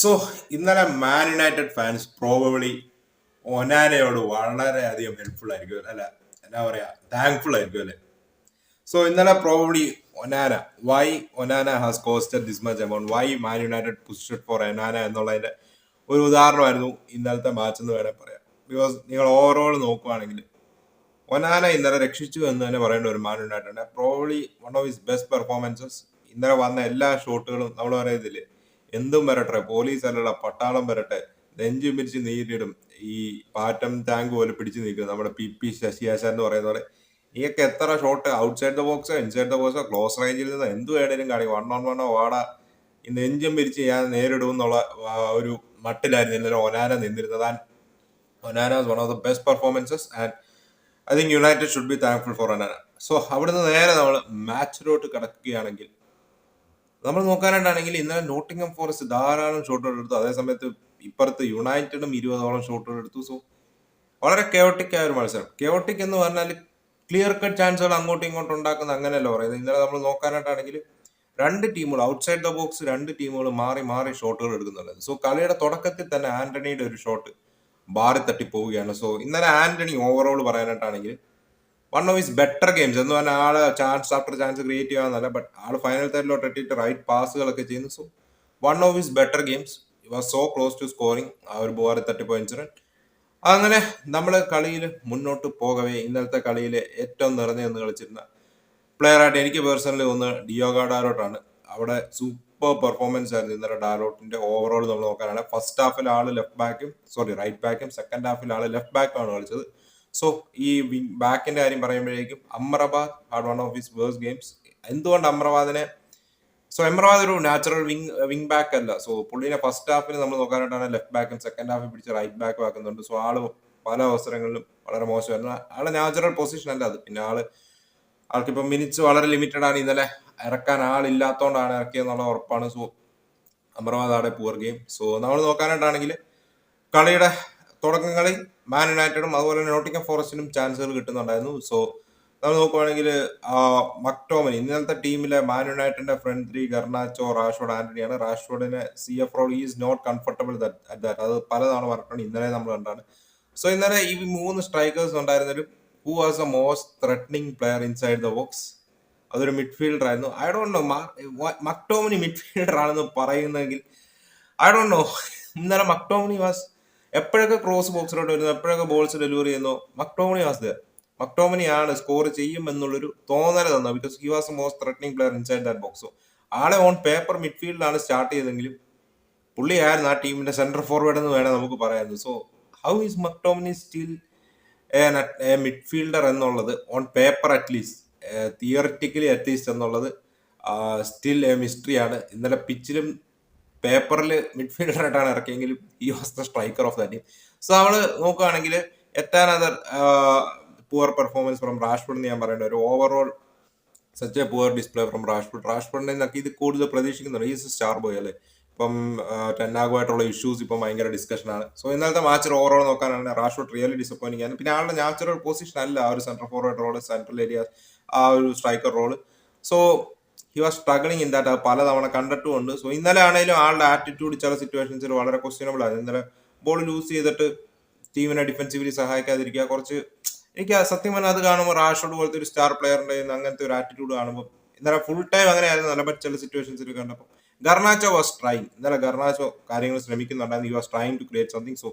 So ഇന്നലെ Man United fans probably ഒനാനയോട് വളരെയധികം ഹെൽപ്ഫുൾ ആയിരിക്കും. അല്ല എന്നാ പറയാ താങ്ക്ഫുൾ ആയിരിക്കും അല്ലെ? സോ ഇന്നലെ probably Onana why Onana has costed this much amount why Man United pushed for Onana എന്നുള്ളതിന്റെ ഒരു ഉദാഹരണമായിരുന്നു ഇന്നലത്തെ മാച്ച് എന്ന് വേണേൽ പറയാം. ബിക്കോസ് നിങ്ങൾ ഓവറോൾ നോക്കുവാണെങ്കിൽ ഒനാന ഇന്നലെ രക്ഷിച്ചു എന്ന് തന്നെ പറയേണ്ട ഒരു Man United probably one of his best performances ഇന്നലെ വന്ന എല്ലാ ഷോട്ടുകളും നമ്മൾ പറയുന്നില്ലേ എന്തും വരട്ടെ പോലീസ് അല്ലല്ല പട്ടാളം വരട്ടെ നെഞ്ചും പിരിച്ച് നീരിടും ഈ പാറ്റം ടാങ്ക് പോലെ പിടിച്ചു നിൽക്കുന്നു നമ്മുടെ പി പി ശശിയാശാൻ എന്ന് പറയുന്ന പോലെ. ഇയൊക്കെ എത്ര ഷോട്ട് ഔട്ട്സൈഡ് ദ ബോക്സോ ഇൻസൈഡ് ദ ബോക്സോ ക്ലോസ് റേഞ്ചിൽ നിന്ന് എന്ത് വേണേലും കാണി വൺ ഓൺ വണ്ണോ വാടാ. ഈ നെഞ്ചും പിരിച്ച് ഞാൻ നേരിടും എന്നുള്ള ഒരു മട്ടിലായിരുന്നു ഇന്നലെ ഒനാന നിന്നിരുന്നത്. And Onana one of the best performances and I think United should be thankful for Onana. So അവിടുന്ന് നേരെ നമ്മൾ മാച്ചിലോട്ട് കിടക്കുകയാണെങ്കിൽ നമ്മൾ നോക്കാനായിട്ടാണെങ്കിൽ ഇന്നലെ നോട്ടിംഗം ഫോറസ്റ്റ് ധാരാളം ഷോട്ടുകൾ എടുത്തു. അതേസമയത്ത് ഇപ്പുറത്ത് യുണൈറ്റഡും ഇരുപതോളം ഷോട്ടുകൾ എടുത്തു. സോ വളരെ കെയോട്ടിക് ആയ ഒരു മത്സരം. കെയോട്ടിക് എന്ന് പറഞ്ഞാൽ ക്ലിയർ കട്ട് ചാൻസുകൾ അങ്ങോട്ടും ഇങ്ങോട്ടും ഉണ്ടാക്കുന്ന അങ്ങനെയല്ല പറയുന്നത്. ഇന്നലെ നമ്മൾ നോക്കാനായിട്ടാണെങ്കിൽ രണ്ട് ടീമുകൾ ഔട്ട്സൈഡ് ദ ബോക്സ് രണ്ട് ടീമുകൾ മാറി മാറി ഷോട്ടുകൾ എടുക്കുന്നുണ്ട്. സോ കളിയുടെ തുടക്കത്തിൽ തന്നെ ആന്റണിയുടെ ഒരു ഷോട്ട് ബാറി തട്ടി പോവുകയാണ് സോ ഇന്നലെ Antony overall പറയാനായിട്ടാണെങ്കിൽ one of his better games എന്ന് പറഞ്ഞാൽ ആൾ ചാൻസ് ആഫ്റ്റർ ചാൻസ് ക്രിയേറ്റ് ചെയ്യാന്നല്ല ബട്ട് ആൾ ഫൈനൽ തേർഡിലോട്ട് എത്തിയിട്ട് റൈറ്റ് പാസുകളൊക്കെ ചെയ്യുന്നു. So one of his better games. Was so close to scoring ആ ഒരു ബോറി തട്ടിപ്പോ ഇൻസിഡന്റ് അങ്ങനെ നമ്മൾ കളിയിൽ മുന്നോട്ട് പോകവേ. ഇന്നലത്തെ കളിയിൽ ഏറ്റവും നിറഞ്ഞു നിന്ന് കളിച്ചിരുന്ന പ്ലെയർ ആയിട്ട് എനിക്ക് പേഴ്സണലി ഒന്ന് ഡിയോഗ ഡാലോട്ടാണ് അവിടെ സൂപ്പർ പെർഫോമൻസ് ആയിരുന്നു ഇന്നലെ ഡാലോട്ടിന്റെ ഓവറോൾ നമ്മൾ നോക്കാനാണ്. ഫസ്റ്റ് ഹാഫിൽ ആൾ ലെഫ്റ്റ് ബാക്കും സോറി റൈറ്റ് ബാക്കും സെക്കൻഡ് ഹാഫിൽ ആൾ ലെഫ്റ്റ് ആണ് കളിച്ചത്. സോ ഈ ബാക്കിന്റെ കാര്യം പറയുമ്പോഴേക്കും Amrabat had one of his worse games എന്തുകൊണ്ട് അമ്രബാദിനെ സോ അമ്രബാദ് ഒരു നാച്ചുറൽ വിങ് വിങ് ബാക്ക് അല്ല. സോ പുള്ളിനെ ഫസ്റ്റ് ഹാഫിൽ നമ്മൾ നോക്കാനായിട്ടാണ് ലെഫ്റ്റ് ബാക്കും സെക്കൻഡ് ഹാഫിൽ പിടിച്ച് റൈറ്റ് ബാക്കും ആക്കുന്നുണ്ട്. സോ ആൾ പല അവസരങ്ങളിലും വളരെ മോശമായിരുന്നു ആളെ നാച്ചുറൽ പൊസിഷൻ അല്ല അത്. പിന്നെ ആൾ ആൾക്കിപ്പോ മിനിറ്റ്സ് വളരെ ലിമിറ്റഡ് ആണ്. ഇന്നലെ ഇറക്കാൻ ആളില്ലാത്തോണ്ടാണ് ഇറക്കിയെന്നുള്ള ഉറപ്പാണ്. സോ അമ്രബാദ് ആടെ പൂർ ഗെയിം സോ നമ്മൾ നോക്കാനായിട്ടാണെങ്കിൽ കളിയുടെ തുടക്കങ്ങളിൽ മാൻ യുണൈറ്റഡും അതുപോലെ നോട്ടിക്കം ഫോറസ്റ്റിനും ചാൻസുകൾ കിട്ടുന്നുണ്ടായിരുന്നു. സോ നമ്മൾ നോക്കുവാണെങ്കിൽ മക്ടോമനി ഇന്നലത്തെ ടീമിലെ മാൻ യുണൈറ്റഡിന്റെ ഫ്രണ്ട് ത്രീ ഗർണാച്ചോ റാഷ്ഫോർഡ് ആന്റണിയാണ് റാഷ്ഫോർഡിന് C F role is not comfortable at that അത് പലതാണ് പറഞ്ഞിട്ടുണ്ട്. ഇന്നലെ നമ്മൾ കണ്ടാണ്. സോ ഇന്നലെ ഈ മൂന്ന് strikers ഉണ്ടായിരുന്നാലും who was a most threatening player inside the box അതൊരു മിഡ്ഫീൽഡർ ആയിരുന്നു. I don't know McTominay midfielder ആണെന്ന് പറയുന്നെങ്കിൽ ഐ ഡോണ്ട് നോ ഇന്നലെ മക്ടോമിനി വാസ് എപ്പോഴൊക്കെ ക്രോസ് ബോക്സിലോട്ട് വരുന്നു എപ്പോഴൊക്കെ ബോൾസ് ഡെലിവറി ചെയ്യുന്നു മക്ടോമിനി വാസ് ദർ മക്ടോമിനി ആണ് സ്കോർ ചെയ്യും എന്നുള്ളൊരു തോന്നൽ തന്നു because he was most threatening player inside that box ആളെ ഓൺ പേപ്പർ മിഡ്ഫീൽഡിലാണ് സ്റ്റാർട്ട് ചെയ്തെങ്കിലും പുള്ളിയായിരുന്നു ആ ടീമിന്റെ സെന്റർ ഫോർവേഡ് എന്ന് വേണേൽ നമുക്ക് പറയാമായിരുന്നു so how is McTominay still a midfielder എന്നുള്ളത് on paper at least theoretically at least എന്നുള്ളത് സ്റ്റിൽ എ മിസ്റ്ററിയാണ് ഇന്നലെ പിച്ചിലും പേപ്പറിൽ മിഡ്ഫീൽഡറായിട്ടാണ് ഇറക്കിയെങ്കിലും ഈ was the striker of the team so നമ്മൾ നോക്കുകയാണെങ്കിൽ എത്താൻ other poor performance from Rashford എന്ന് ഞാൻ പറയേണ്ട. ഒരു overall such a poor display from Rashford റാഷ്ഫുഡിനെ നിന്നൊക്കെ ഇത് കൂടുതൽ പ്രതീക്ഷിക്കുന്നുണ്ട്. ഈസ് സ്റ്റാർ ബോയ് അല്ലേ? ഇപ്പം ടെന്നാഗുമായിട്ടുള്ള ഇഷ്യൂസ് ഇപ്പം ഭയങ്കര ഡിസ്കഷനാണ് സോ ഇന്നലത്തെ മാച്ചിൽ ഓവറോൾ നോക്കാനാണ് റാഷ്ഫോർഡ് റിയലി ഡിസപ്പോയിന്റിംഗ് ആണ്. പിന്നെ ആളുടെ നാച്ചുറൽ പൊസിഷൻ അല്ല ആ ഒരു central forward role central area ആ ഒരു striker role so he was struggling in that പലതവണ കണ്ടിട്ടുമുണ്ട് സോ ഇന്നലെ ആണെങ്കിലും ആളുടെ ആറ്റിറ്റ്യൂഡ് ചില സിറ്റുവേഷൻസിൽ വളരെ ക്വസ്റ്റ്യനബിൾ ആയിരുന്നു. ഇന്നലെ ബോൾ ലൂസ് ചെയ്തിട്ട് ടീമിനെ ഡിഫൻസീവ്ലി സഹായിക്കാതിരിക്കുക കുറച്ച് എനിക്ക് സത്യം പറഞ്ഞാൽ അത് കാണുമ്പോൾ റാഷോഡ് പോലത്തെ ഒരു സ്റ്റാർ പ്ലെയറിന്റെ അങ്ങനത്തെ ഒരു ആറ്റിറ്റ്യൂഡ് കാണുമ്പോൾ ഇന്നലെ ഫുൾ ടൈം അങ്ങനെയായിരുന്നു. നല്ല ചില സിറ്റുവേഷൻസിൽ കണ്ടപ്പോൾ ഗർണാച്ചോ വാസ് ട്രൈങ് ഇന്നലെ ഗർണാച്ചോ കാര്യങ്ങൾ ശ്രമിക്കുന്നുണ്ടായിരുന്നു. You was trying to create something so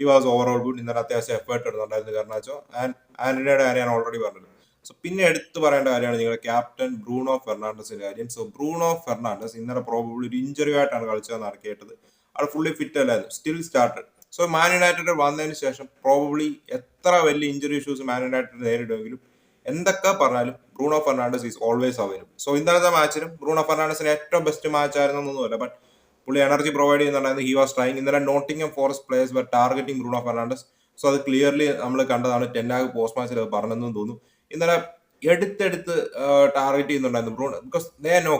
ഈ വാസ് ഓവറോൾ ഗുഡ് ഇന്നലെ അത്യാവശ്യം എഫേർട്ട് ഇടുന്നുണ്ടായിരുന്നു ഗർണാച്ചോ ആൻഡ് ആന്റണിയുടെ കാര്യം ഞാൻ ഓൾറെഡി പറഞ്ഞത് സോ പിന്നെ എടുത്തു പറയേണ്ട കാര്യമാണ് നിങ്ങളുടെ ക്യാപ്റ്റൻ ബ്രൂണോ ഫെർണാണ്ടസിന്റെ കാര്യം. സോ ബ്രൂണോ ഫെർണാണ്ടസ് ഇന്നലെ പ്രോബബ്ലി ഒരു ഇഞ്ചറി ആയിട്ടാണ് കളിച്ചതെന്നാണ് കേട്ടത്. അത് ഫുള്ളി ഫിറ്റ് അല്ലായിരുന്നു. Still started so Man United വന്നതിന് ശേഷം പ്രോബബ്ലി എത്ര വലിയ ഇഞ്ചറി ഇഷ്യൂസ് മാൻ യുണൈറ്റഡ് നേരിടുമെങ്കിലും എന്തൊക്കെ പറഞ്ഞാലും Bruno Fernandes is always available so ഇന്നലത്തെ മാച്ചിലും ബ്രൂണോ ഫെർണാണ്ടസിന് ഏറ്റവും ബെസ്റ്റ് മാച്ച് ആയിരുന്നൊന്നുമല്ല ബട്ട് പുള്ളി എനർജി പ്രൊവൈഡ് ചെയ്യുന്നുണ്ടായിരുന്നു. ഹി വാസ് ട്രൈങ് ഇന്നലെ Nottingham Forest players but targeting Bruno Fernandes so അത് ക്ലിയർലി നമ്മൾ കണ്ടതാണ്. ടെന്നാഗ് പോസ്റ്റ് മാച്ചിൽ അത് പറഞ്ഞെന്നും തോന്നുന്നു ഇന്നലെ എടുത്തെടുത്ത് ടാർഗറ്റ് ചെയ്യുന്നുണ്ടായിരുന്നു Bruno. Because they know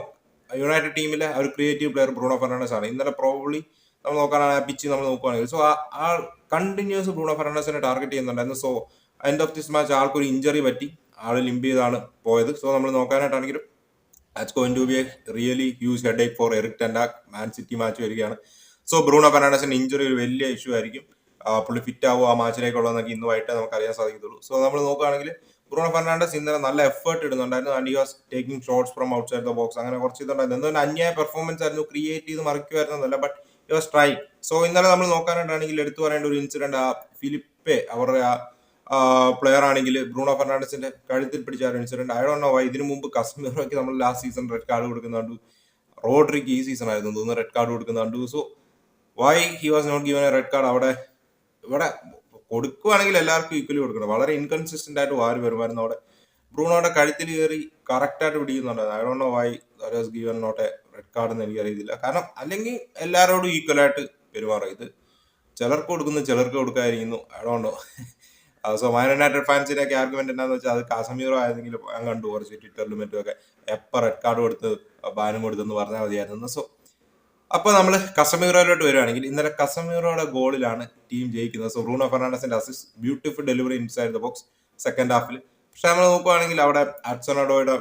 United ടീമിലെ ഒരു ക്രിയേറ്റീവ് പ്ലെയർ ബ്രൂണോ ഫെർണാണ്ടസ് ആണ്. ഇന്നലെ പ്രോബ്ലി നമ്മൾ നോക്കാനാണ് ആ പിച്ച് നമ്മൾ നോക്കുകയാണെങ്കിൽ. സോ ആ കണ്ടിന്യൂസ് ബ്രൂണോ ഫെർണാണ്ടസിനെ ടാർഗറ്റ് ചെയ്യുന്നുണ്ടായിരുന്നു. So end of this match ആൾക്കൊരു ഇഞ്ചറി പറ്റി. ആൾ ലിംബ് ചെയ്താണ് പോയത്. സോ നമ്മൾ നോക്കാനായിട്ടാണെങ്കിലും that's going to be a really huge head for Erik Ten Hag Man City match വരികയാണ്. സോ ബ്രൂണോ ഫെർണാണ്ടസിന്റെ ഇഞ്ചുറി ഒരു വലിയ ഇഷ്യൂ ആയിരിക്കും. പുള്ളി ഫിറ്റ് ആവുമോ ആ മാച്ചിലേക്കുള്ളതെന്നൊക്കെ ഇന്ന് വൈകിട്ട് നമുക്ക് അറിയാൻ സാധിക്കത്തുള്ളൂ. സോ നമ്മൾ നോക്കുകയാണെങ്കിൽ ബ്രൂണോ ഫെർണാണ്ടസ് ഇന്നലെ നല്ല effort ഇടുന്നുണ്ടായിരുന്നു. And you was taking shots from outside the box അങ്ങനെ കുറച്ച് ഇതുണ്ടായിരുന്നു. എന്തോ അന്യായ പെർഫോമൻസ് ആയിരുന്നു. ക്രിയേറ്റ് ചെയ്ത് മറിക്കുമായിരുന്നല്ല but you was strike so ഇന്നലെ നമ്മൾ നോക്കാനായിട്ടാണെങ്കിൽ എടുത്തു പറയേണ്ട ഒരു ഇൻസിഡന്റ് ആ ഫിലിപ്പെ അവരുടെ ആ പ്ലെയർ ആണെങ്കിൽ ബ്രൂണോ ഫെർണാണ്ടസിന്റെ കഴുത്തിൽ പിടിച്ച ഒരു incident I don't know why ഇതിനു മുമ്പ് കശ്മീറൊക്കെ നമ്മൾ ലാസ്റ്റ് സീസൺ റെഡ് കാർഡ് കൊടുക്കുന്നുണ്ട് റോഡ്രിക്ക് ഈ സീസൺ ആയിരുന്നു. തോന്നുന്നു റെഡ് കാർഡ് കൊടുക്കുന്നുണ്ട് so why he was not given a red card അവിടെ? ഇവിടെ കൊടുക്കുവാണെങ്കിൽ എല്ലാവർക്കും ഈക്വലി കൊടുക്കണം. വളരെ ഇൻകൺസിസ്റ്റന്റ് ആയിട്ട് വാരി വരുമായിരുന്നു അവിടെ. ബ്രൂണോയുടെ കഴുത്തിൽ കയറി കറക്റ്റ് ആയിട്ട് പിടിക്കുന്നുണ്ടായിരുന്നു. I don't know why was given not a red card എന്ന് എനിക്കറിയത്തില്ല. കാരണം അല്ലെങ്കിൽ എല്ലാവരോടും ഈക്വൽ ആയിട്ട് പെരുമാറും. ഇത് ചിലർക്ക് കൊടുക്കുന്നു ചിലർക്ക് കൊടുക്കാതിരിക്കുന്നു. I don't know so Man United ഫാൻസിന്റെ ഒക്കെ ആർഗ്യുമെന്റ് എന്താണെന്ന് വെച്ചാൽ അത് കാസമീറോ ആയിരുന്നെങ്കിൽ ഞാൻ കണ്ടു കുറച്ച് ട്വിറ്ററിലും മറ്റും ഒക്കെ എപ്പോൾ റെഡ് കാർഡ് കൊടുത്ത് ബാനും കൊടുത്തെന്ന് പറഞ്ഞാൽ മതിയായിരുന്നു. സോ അപ്പൊ നമ്മൾ കസമീറോയിലോട്ട് വരുവാണെങ്കിൽ ഇന്നലെ കസമീറോയുടെ ഗോളിലാണ് ടീം ജയിക്കുന്നത്. So Bruno ഫെർണാണ്ടസിന്റെ assist beautiful delivery inside the box second ഹാഫിൽ പക്ഷെ നമ്മൾ നോക്കുവാണെങ്കിൽ അവിടെ അഡ്സണോഡോയുടെ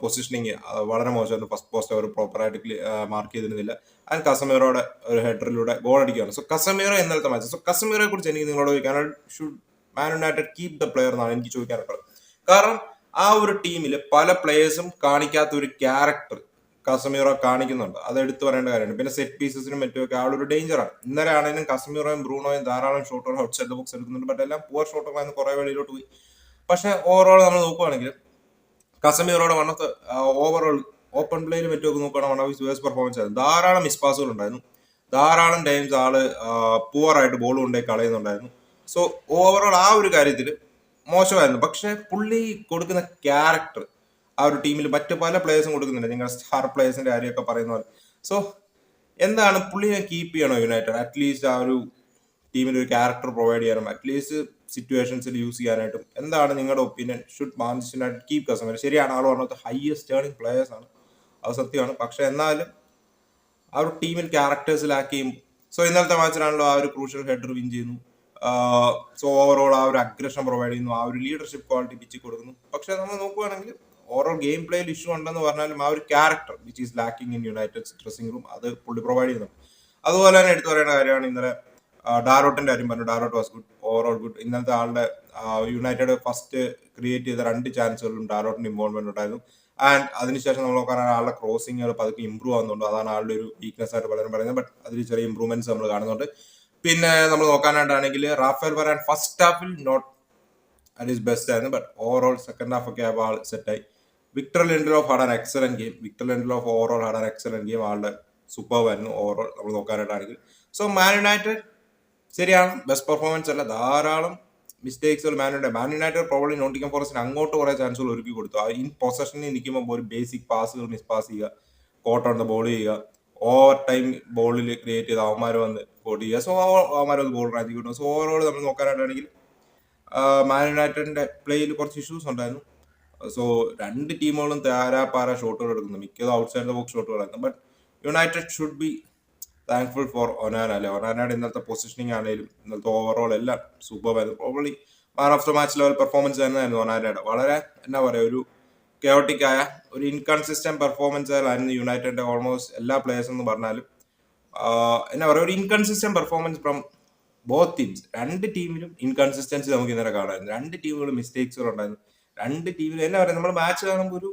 പൊസിഷനിങ് വളരെ മോശമായിരുന്നു. ഫസ്റ്റ് പോസ്റ്റ് അവർ പ്രോപ്പറായിട്ട് മാർക്ക് ചെയ്തിരുന്നില്ല. ആൻഡ് കസമീറോയുടെ ഒരു ഹെഡറിലൂടെ ഗോൾ അടിക്കുകയാണ്. സോ കസമീറോ ഇന്നലത്തെ മാച്ച് സോ കസമീറോയെ കുറിച്ച് എനിക്ക് നിങ്ങളോട് ചോദിക്കാൻ should Man United keep the player എന്നാണ് എനിക്ക് ചോദിക്കാനുള്ളത്. കാരണം ആ ഒരു ടീമിൽ പല പ്ലേയേഴ്സും കാണിക്കാത്ത ഒരു ക്യാരക്ടർ കസമീറോ കാണിക്കുന്നുണ്ട്. അത് എടുത്തു പറയേണ്ട കാര്യമാണ് പിന്നെ സെറ്റ് പീസസിനും മറ്റുമൊക്കെ ആളൊരു ഡേഞ്ചറാണ് ഇന്നലെ ആണെങ്കിലും കസമീറോയും ബ്രൂണോയും ധാരാളം ഷോട്ടുകൾ ഔട്ട്സൈഡ് ദ ബോക്സ് എടുക്കുന്നുണ്ട്. ബട്ട് എല്ലാം പുവർ ഷോട്ടുകളായിരുന്നു കുറെ വെളിയിലോട്ട് പോയി. പക്ഷെ ഓവറോൾ നമ്മൾ നോക്കുകയാണെങ്കിൽ കസമീറോയുടെ വൺ ഓഫ് ഓവറോൾ ഓപ്പൺ പ്ലേയിൽ മറ്റുമൊക്കെ നോക്കുകയാണെങ്കിൽ വൺ ഓഫ് ഹിസ് പെർഫോമൻസ് ആയിരുന്നു. ധാരാളം മിസ്പാസുകൾ ഉണ്ടായിരുന്നു. ധാരാളം ടൈംസ് ആൾ പുവർ ആയിട്ട് ബോൾ കൊണ്ടേ കളയുന്നുണ്ടായിരുന്നു. സോ ഓവറോൾ ആ ഒരു കാര്യത്തിൽ മോശമായിരുന്നു. പക്ഷെ പുള്ളി കൊടുക്കുന്ന ക്യാരക്ടർ ആ ഒരു ടീമിൽ മറ്റു പല പ്ലേയേഴ്സും കൊടുക്കുന്നില്ല നിങ്ങൾ സ്റ്റാർ പ്ലേയേഴ്സിന്റെ കാര്യമൊക്കെ പറയുന്ന പോലെ. സോ എന്താണ് പുള്ളിനെ കീപ്പ് ചെയ്യണോ യുണൈറ്റഡ് അറ്റ്ലീസ്റ്റ് ആ ഒരു ടീമിൽ ഒരു ക്യാരക്ടർ പ്രൊവൈഡ് ചെയ്യാനും അറ്റ്ലീസ്റ്റ് സിറ്റുവേഷൻസിൽ യൂസ് ചെയ്യാനായിട്ടും. എന്താണ് നിങ്ങളുടെ opinion should Manchester United keep Casemiro ശരിയാണ് ആൾ പറഞ്ഞത് ഹയസ്റ്റ് ഏർണിംഗ് പ്ലേയേഴ്സ് ആണ്. അത് സത്യമാണ്. പക്ഷെ എന്നാലും ആ ഒരു ടീമിൽ ക്യാരക്ടേഴ്സിലാക്കിയും സോ ഇന്നലത്തെ മാച്ചിലാണല്ലോ ആ ഒരു ക്രൂഷ്യൽ ഹെഡർ വിൻ ചെയ്യുന്നു. സോ ഓവറോൾ ആ ഒരു അഗ്രഷൻ പ്രൊവൈഡ് ചെയ്യുന്നു. ആ ഒരു ലീഡർഷിപ്പ് ക്വാളിറ്റി പിച്ച് കൊടുക്കുന്നു. പക്ഷെ നമ്മൾ നോക്കുവാണെങ്കിൽ ഓവറോൾ ഗെയിം പ്ലേയിൽ ഇഷ്യൂ ഉണ്ടെന്ന് പറഞ്ഞാലും ആ ഒരു character which is lacking in United dressing room അത് പുള്ളി പ്രൊവൈഡ് ചെയ്യുന്നുണ്ട് അതുപോലെ തന്നെ എടുത്തു പറയേണ്ട കാര്യമാണ് ഇന്നലെ ഡാരോട്ടിന്റെ കാര്യം പറഞ്ഞു. Dalot was good overall good ഇന്നലത്തെ ആളുടെ യുണൈറ്റഡ് ഫസ്റ്റ് ക്രിയേറ്റ് ചെയ്ത രണ്ട് ചാൻസുകളിലും ഡാരോട്ടിന്റെ ഇൻവോൾവ്മെന്റ് ഉണ്ടായിരുന്നു. ആൻഡ് അതിനുശേഷം നമ്മൾ നോക്കാനാണ് ആളുടെ ക്രോസിങ്ങുകൾ പതുക്കെ ഇമ്പ്രൂവ് ആവുന്നുണ്ട്. അതാണ് ആളുടെ ഒരു വീക്ക്നെസ് ആയിട്ട് പലരും പറയുന്നത്. ബട്ട് അതിൽ ചെറിയ ഇമ്പ്രൂവ്മെന്റ്സ് നമ്മൾ കാണുന്നുണ്ട്. പിന്നെ നമ്മൾ നോക്കാനായിട്ടാണെങ്കിൽ റാഫേൽ വരാൻ ഫസ്റ്റ് ഹാഫിൽ നോട്ട് അറ്റ് ഈസ് ബെസ്റ്റ് ആയിരുന്നു. ബട്ട് ഓവറോൾ സെക്കൻഡ് ഹാഫ് ഒക്കെ ആൾ സെറ്റായി Victor Lindelof had an excellent game Victor Lindelof overall had an excellent game ആളുടെ സൂപ്പർ ആയിരുന്നു ഓവറോൾ നമ്മൾ നോക്കാനായിട്ടാണെങ്കിൽ. സോ മാൻ യുണൈറ്റഡ് ശരിയാണ്. ബെസ്റ്റ് പെർഫോമൻസ് അല്ല. ധാരാളം മിസ്റ്റേക്സുകൾ Man United Man United problem നോട്ടിക്കാൻ ഫോറസ്റ്റിന് അങ്ങോട്ട് കുറേ ചാൻസുകൾ ഒരുക്കി കൊടുത്തു. ആ ഇൻ പൊസഷനിൽ നിൽക്കുമ്പോൾ ഒരു ബേസിക് പാസുകൾ മിസ് പാസ് ചെയ്യുക. കോട്ട് ഓൺ ദ ബോൾ ചെയ്യുക. ഓവർ ടൈം ബോളിൽ ക്രിയേറ്റ് ചെയ്ത് അവന്മാർ വന്ന് കോട്ട് ചെയ്യുക. സോ അവന്മാർ വന്ന് ബോൾ റാഞ്ചി സോ ഓവറോൾ നമ്മൾ നോക്കാനായിട്ടാണെങ്കിൽ മാൻ യുണൈറ്റഡിന്റെ പ്ലേയിൽ കുറച്ച് ഇഷ്യൂസ് ഉണ്ടായിരുന്നു. സോ രണ്ട് ടീമുകളും താരാപാര ഷോട്ടുകൾ എടുക്കുന്നു. മിക്കതും outside the box ഷോട്ടുകളായിരുന്നു but United should be thankful for Onana അല്ലെ? ഒനാനയുടെ ഇന്നത്തെ പൊസിഷനിങ് ആണെങ്കിലും ഇന്നത്തെ ഓവറോൾ എല്ലാം സൂപ്പർ ആയിരുന്നു. Probably man of the match level performance തന്നെയായിരുന്നു ഒനാനയുടെ വളരെ എന്നാ പറയുക ഒരു കയോട്ടിക് ആയ ഒരു ഇൻകൺസിസ്റ്റന്റ് പെർഫോമൻസ് ആയിരുന്നു യുണൈറ്റഡിന്റെ ഓൾമോസ്റ്റ് എല്ലാ പ്ലേയേഴ്സ് എന്ന് പറഞ്ഞാലും. എന്നാ പറയുക ഒരു inconsistent performance from both teams രണ്ട് ടീമിലും ഇൻകൺസിസ്റ്റൻസി നമുക്ക് ഇന്നലെ കാണാമായിരുന്നു. രണ്ട് ടീമുകളും മിസ്റ്റേക്സുകൾ ഉണ്ടായിരുന്നു രണ്ട് ടീമിലും എന്നാ പറയുക നമ്മൾ മാച്ച് കാണുമ്പോൾ ഒരു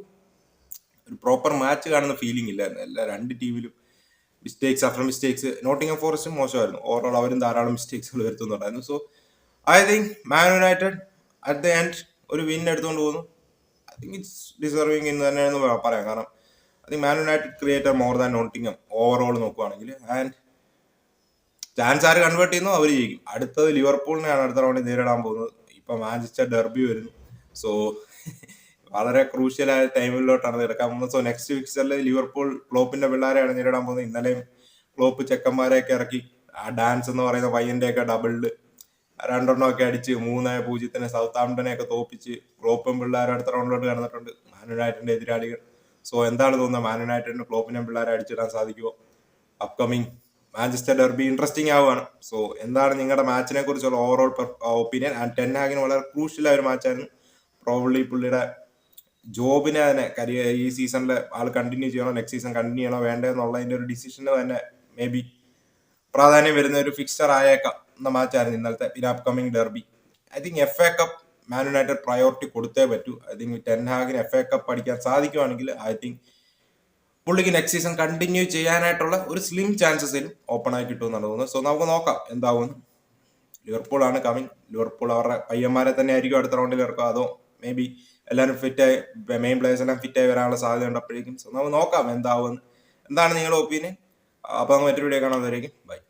ഒരു പ്രോപ്പർ മാച്ച് കാണുന്ന ഫീലിംഗ് ഇല്ലായിരുന്നു. എല്ലാ രണ്ട് ടീമിലും മിസ്റ്റേക്സ് ആഫ്റ്റർ മിസ്റ്റേക്സ് നോട്ടിംഗ് ഫോറസ്റ്റും മോശമായിരുന്നു. ഓവറോൾ അവരും ധാരാളം മിസ്റ്റേക്സുകൾ വരുത്തുന്നുണ്ടായിരുന്നു so I think Man United at the end ഒരു വിൻ എടുത്തുകൊണ്ട് പോകുന്നു. ഐ തിങ്ക് ഇറ്റ്സ് ഡിസർവിങ് എന്ന് തന്നെയാണെന്ന് പറയാം. കാരണം I think Man United creator more than Nottingham overall നോക്കുവാണെങ്കിൽ. ആൻഡ് ചാൻസ് ആര് കൺവേർട്ട് ചെയ്യുന്നു അവർ ജയിക്കും. അടുത്തത് ലിവർപൂളിനെയാണ് അടുത്ത റൗണ്ടിൽ നേരിടാൻ പോകുന്നത്. ഇപ്പൊ മാഞ്ചസ്റ്റർ ഡെർബി വരുന്നു. സോ വളരെ ക്രൂഷ്യലായ ടൈമിലോട്ടാണ് എടുക്കാൻ പോകുന്നത്. സോ നെക്സ്റ്റ് ഫിക്സറിൽ ലിവർപൂൾ ക്ലോപ്പിന്റെ പിള്ളേരെയാണ് നേരിടാൻ പോകുന്നത്. ഇന്നലെയും ക്ലോപ്പ് ചെക്കന്മാരെയൊക്കെ ഇറക്കി. ആ ഡാൻസ് എന്ന് പറയുന്ന പയ്യന്റെ ഒക്കെ ഡബിളിൽ രണ്ടെണ്ണം ഒക്കെ അടിച്ച് മൂന്ന് പൂജ്യത്തിന് സൗത്ത് ആംപ്ടനെ ഒക്കെ തോപ്പിച്ച് ക്ലോപ്പും പിള്ളേരും അടുത്ത റൗണ്ടിലോട്ട് കടന്നിട്ടുണ്ട്. യുണൈറ്റഡിന്റെ എതിരാളികൾ. സോ എന്താണ് തോന്നുന്നത്? യുണൈറ്റഡിന് ക്ലോപ്പിനെ പിള്ളേരെ അടിച്ചിടാൻ സാധിക്കുമോ അപ്കമിങ് മാഞ്ചസ്റ്റർ ഡെർബി ഇൻട്രസ്റ്റിംഗ് ആവുകയാണ്. സോ എന്താണ് നിങ്ങളുടെ മാച്ചിനെ കുറിച്ചുള്ള ഓവറോൾ ഒപ്പീനിയൻ ആൻഡ് ടെൻ ഹാഗിന് വളരെ ക്രൂഷ്യൽ ആയ ഒരു മാച്ചായിരുന്നു പ്രോബ്ലി പുള്ളിയുടെ ജോബിനെ തന്നെ കരിയർ ഈ സീസണിൽ ആൾ കണ്ടിന്യൂ ചെയ്യണോ നെക്സ്റ്റ് സീസൺ കണ്ടിന്യൂ ചെയ്യണോ വേണ്ടേ എന്നുള്ളതിന്റെ ഒരു ഡിസിഷന് തന്നെ മേ ബി പ്രാധാന്യം വരുന്ന ഒരു ഫിക്സർ ആയേക്കാം എന്ന മാച്ചായിരുന്നു ഇന്നലത്തെ പിന്നെ upcoming derby I think F A cup Man United priority കൊടുത്തേ പറ്റൂ. ഐ തിങ്ക് ടെൻ ഹാഗിന് എഫ് എ കപ്പ് അടിക്കാൻ സാധിക്കുവാണെങ്കിൽ ഐ തിങ്ക് പുള്ളിക്ക് നെക്സ്റ്റ് സീസൺ കണ്ടിന്യൂ ചെയ്യാനായിട്ടുള്ള ഒരു സ്ലിം ചാൻസസിലും ഓപ്പൺ ആയി കിട്ടുമെന്നാണ് തോന്നുന്നത്. സോ നമുക്ക് നോക്കാം എന്താവുമെന്ന്. ലിവർപൂൾ ആണ് കമ്മിങ് ലിവർപൂൾ അവരുടെ പയ്യന്മാരെ തന്നെ ആയിരിക്കും അടുത്ത റൗണ്ടിൽ ഇറക്കുക. അതോ മേ ബി എല്ലാവരും ഫിറ്റായി മെയിൻ പ്ലേയേഴ്സ് എല്ലാം ഫിറ്റായി വരാനുള്ള സാധ്യത ഉണ്ടപ്പോഴേക്കും. സോ നമുക്ക് നോക്കാം എന്താവും. എന്താണ് നിങ്ങളുടെ ഒപ്പീനിയൻ അപ്പോൾ നമുക്ക് മറ്റൊരു വീഡിയോ കാണാൻ ബൈ